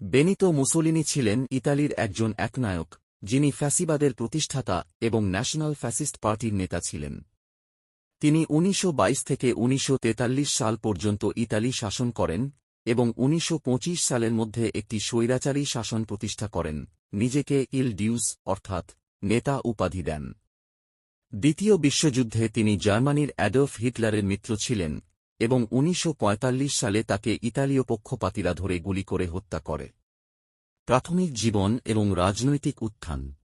Benito Mussolini ছিলেন ইতালির একজন একনায়ক, যিনি ফ্যাসিবাদের প্রতিষ্ঠাতা এবং ন্যাশনাল ফ্যাসিস্ট পার্টির নেতা ছিলেন। তিনি উনিশশো বাইশ থেকে উনিশশো তেতাল্লিশ সাল পর্যন্ত ইতালি শাসন করেন এবং উনিশশো পঁচিশ সালের মধ্যে একটি স্বৈরাচারী শাসন প্রতিষ্ঠা করেন, নিজেকে ইল ডিউস অর্থাৎ নেতা উপাধি দেন। দ্বিতীয় বিশ্বযুদ্ধে তিনি জার্মানির অ্যাডলফ হিটলারের মিত্র ছিলেন এবং উনিশশো পঁয়তাল্লিশ সালে তাকে ইতালীয় পক্ষপাতিরা ধরে গুলি করে হত্যা করে। প্রাথমিক জীবন এবং রাজনৈতিক উত্থান।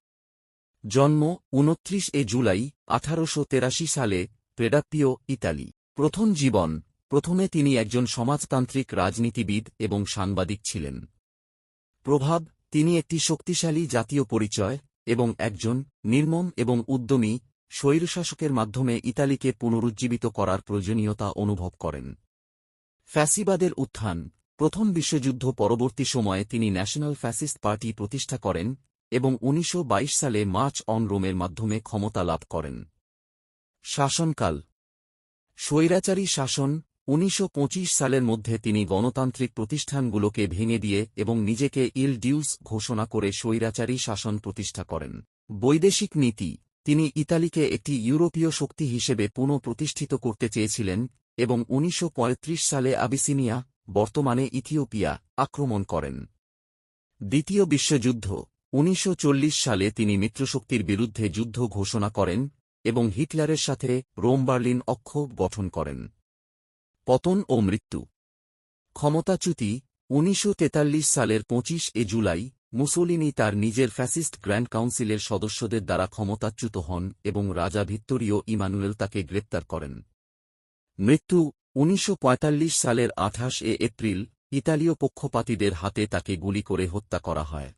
জন্ম উনত্রিশ এ জুলাই আঠারোশো সালে প্রেডাপ্পিও ইতালি। প্রথম জীবন, প্রথমে তিনি একজন সমাজতান্ত্রিক রাজনীতিবিদ এবং সাংবাদিক ছিলেন। প্রভাব, তিনি একটি শক্তিশালী জাতীয় পরিচয় এবং একজন নির্মম এবং উদ্যমী স্বৈরশাসকের মাধ্যমে ইতালিকে পুনরুজ্জীবিত করার প্রয়োজনীয়তা অনুভব করেন। ফ্যাসিবাদের উত্থান, প্রথম বিশ্বযুদ্ধ পরবর্তী সময়ে তিনি ন্যাশনাল ফ্যাসিস্ট পার্টি প্রতিষ্ঠা করেন এবং উনিশশো বাইশ সালে মার্চ অন রোমের মাধ্যমে ক্ষমতা লাভ করেন। শাসনকাল, স্বৈরাচারী শাসন, উনিশশো পঁচিশ সালের মধ্যে তিনি গণতান্ত্রিক প্রতিষ্ঠানগুলোকে ভেঙে দিয়ে এবং নিজেকে ইল ডিউস ঘোষণা করে স্বৈরাচারী শাসন প্রতিষ্ঠা করেন। বৈদেশিক নীতি তিনি ইতালিকে একটি ইউরোপীয় শক্তি হিসেবে পুনঃপ্রতিষ্ঠিত করতে চেয়েছিলেন এবং উনিশশো পঁয়ত্রিশ সালে আবিসিনিয়া, বর্তমানে ইথিওপিয়া, আক্রমণ করেন। দ্বিতীয় বিশ্বযুদ্ধ, উনিশশো চল্লিশ সালে তিনি মিত্রশক্তির বিরুদ্ধে যুদ্ধ ঘোষণা করেন এবং হিটলারের সাথে রোম বার্লিন অক্ষ গঠন করেন। পতন ও মৃত্যু। ক্ষমতাচ্যুতি, উনিশশো তেতাল্লিশ সালের ২৫ এ জুলাই মুসোলিনি তার নিজের ফ্যাসিস্ট গ্র্যান্ড কাউন্সিলের সদস্যদের দ্বারা ক্ষমতাচ্যুত হন এবং রাজা ভিত্তরীয় ইমানুয়েল তাকে গ্রেপ্তার করেন। মৃত্যু উনিশশো পঁয়তাল্লিশ সালের আঠাশ এ এপ্রিল ইতালীয় পক্ষপাতীদের হাতে তাকে গুলি করে হত্যা করা হয়।